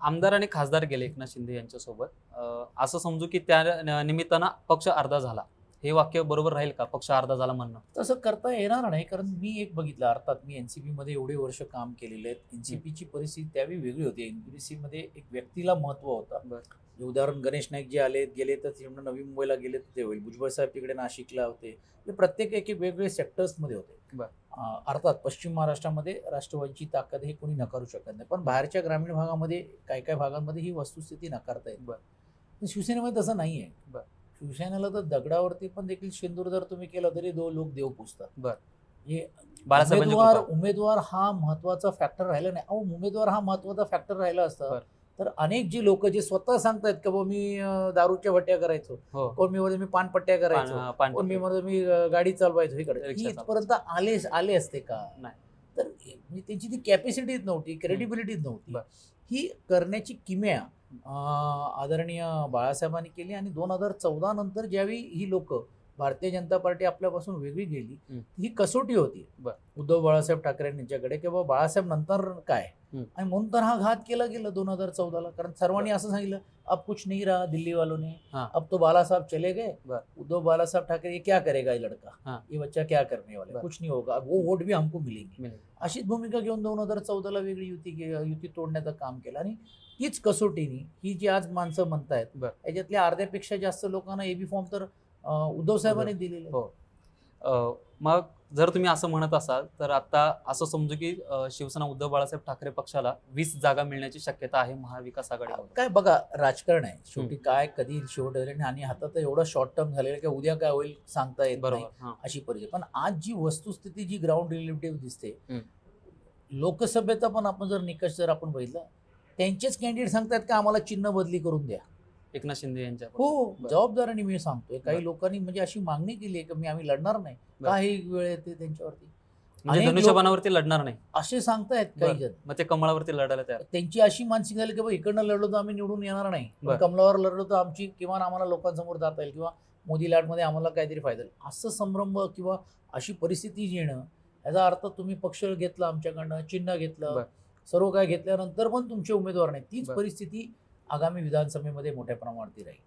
आमदार आणि खासदार गेले एकनाथ शिंदे यांच्यासोबत. असं समजू की त्या निमित्तानं पक्ष अर्धा झाला. हे वाक्य बरोबर राहील का? पक्ष अर्धा झाला म्हणणं. तसं करता येणार नाही कारण मी एक बघितलं अर्थात मी एनसीपी मध्ये एवढे वर्ष काम केलेले आहेत. एनसीपीची परिस्थिती त्यावेळी वेगळी होती. एनसीपी मध्ये एक व्यक्तीला महत्त्व होता. उदाहरण गणेश नाईक जे आले गेले तर ते म्हणून नवी मुंबईला गेले तर ते होईल. भुजबळ साहेब तिकडे नाशिकला होते. ते प्रत्येक एक वेगवेगळे सेक्टर्समध्ये होते. अर्थात पश्चिम महाराष्ट्रामध्ये राष्ट्रवादीची ताकद हे कोणी नकारू शकत नाही. पण बाहेरच्या ग्रामीण भागामध्ये काही काही भागांमध्ये ही वस्तुस्थिती नकारता. पण शिवसेनेमध्ये तसं नाही आहे. शिवसेनेला तर दगडावरती पण देखील शेंदूर जर तुम्ही केलं तरी दो लोक देव पुजतात बरं. उमेदवार. उमेदवार हा महत्त्वाचा फॅक्टर राहिला नाही अहो उमेदवार हा महत्त्वाचा फॅक्टर राहिला असता. तर अनेक जी लोक जे स्वतः सांगतायत की बाबा मी दारूच्या भट्ट्या करायचो हो कोण मी मी पानपट्ट्या करायचो कोण मी म्हणतो मी गाडी चालवायचो इकडे ही इथपर्यंत आले आले असते का नाही. तर म्हणजे त्यांची ती कॅपॅसिटीच नव्हती क्रेडिबिलिटीच नव्हती. ही करण्याची किमया आदरणीय बाळासाहेबांनी केली आणि दोन हजार चौदा नंतर ज्यावेळी ही लोक भारतीय जनता पार्टी आपल्यापासून वेगळी गेली. ही कसोटी होती. उद्धव बाळासाहेब ठाकरे यांच्याकडे की बाबा बाळासाहेब नंतर काय. आणि म्हणून तर हा घात केला गेला दोन हजार चौदाला कारण सर्वांनी असं सांगितलं अब कुछ नहीं रहा दिल्ली वालों ने हाँ. अब तो बाला साहब चले गए. उद्धव बाला साहब ठाकरे ये क्या करेगा ये लड़का हाँ. ये बच्चा क्या करने वाला. कुछ नहीं होगा वो वोट भी हमको मिलेंगे. अशीच भूमिका घेऊन दोन हजार चौदाला वेगळी युती युती तोडण्याचं काम केलं आणि तीच कसोटीनी ही जी आज माणसं म्हणतायत. याच्यातल्या अर्ध्यापेक्षा जास्त लोकांना एबी फॉर्म तर उद्धव साहेबांनी दिलेले. हो. मग जर तुम्ही असं म्हणत असाल तर आता असं समजू की शिवसेना उद्धव बाळासाहेब ठाकरे पक्षाला वीस जागा मिळण्याची शक्यता आहे महाविकास आघाडीमध्ये. काय बघा राजकारण आहे. शेवटी काय कधी शेवट आणि हातात एवढं शॉर्ट टर्म झालेलं की उद्या काय होईल सांगता येत बरोबर अशी परिस्थिती. पण आज जी वस्तुस्थिती जी ग्राउंड रिलेटिव्ह दिसते. लोकसभेचा पण आपण जर निकष जर आपण बघितला त्यांचेच कॅन्डिडेट सांगतात की आम्हाला चिन्ह बदली करून द्या. एकनाथ शिंदे यांच्या हो. जबाबदारीने मी सांगतोय काही. लोकांनी म्हणजे अशी मागणी केली आहे की मी आम्ही लढणार नाही. काही वेळ येते त्यांच्यावरती म्हणजे धनुष्यबाणावरती लढणार नाही असे सांगतायत काही. जण मग ते कमळावरती लढायला तयार त्यांची अशी मानसिक झाली की इकडनं लढलो तर आम्ही निवडून येणार नाही. कमलावर लढलो तर आमची किमान आम्हाला लोकांसमोर जाता येईल किंवा मोदी लाटमध्ये आम्हाला काहीतरी फायदा होईल असं संभ्रम किंवा अशी परिस्थिती येणं याचा अर्थ तुम्ही पक्ष घेतला आमच्याकडनं चिन्ह घेतलं. सर्व काय घेतल्यानंतर पण तुमचे उमेदवार नाही तीच. परिस्थिती आगामी विधानसभेमध्ये मोठ्या प्रमाणावरती राहील.